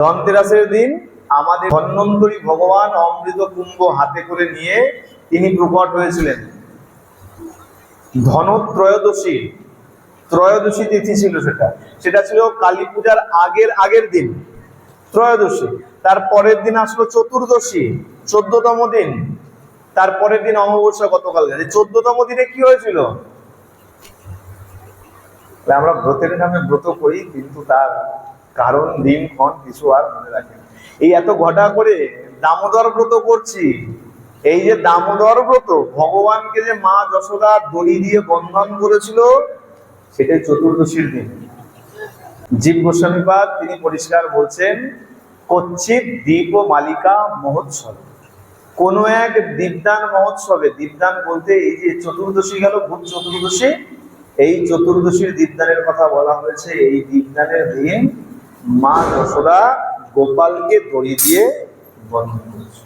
ধনতেরাসের দিন আমাদের ধন্বন্তরী ভগবান অমৃত কুম্ভ হাতে করে নিয়ে তিনি প্রকট হয়েছিলেন। ধনত্রয়োদশী, ত্রয়োদশী তিথি ছিল সেটা। সেটা ছিল কালী পূজার আগের আগের দিন, ত্রয়োদশী। তার পরের দিন আসলো চতুর্দশী, চোদ্দতম দিন। তারপরের দিন অমাবস্যা গতকাল। গেছে চোদ্দতম দিনে কি হয়েছিল? আমরা ব্রতের নামে ব্রত করি, কিন্তু তার কারণ দিন, ক্ষণ কিছু আর মনে রাখি। এই এত ঘটা করে দামোদর ব্রত করছি। এই যে দামোদর ব্রত, ভগবানকে যে মা যশোদা দড়ি দিয়ে বন্ধন করেছিল, সেটাই চতুর্দশীর দিন। জীব গোস্বামীপাদ তিনি পরিষ্কার বলছেন, কচ্ছিত দ্বীপ মালিকা মহোৎসব। কোন এক দীপদান মহোৎসবে, দীপদান বলতে এই যে চতুর্দশী গেল ভূত চতুর্দশী, এই চতুর্দশীর দীপদানের কথা বলা হয়েছে, এই দীপদানের দিন মা যশোদা গোপালকে দড়ি দিয়ে বন্ধন করেছে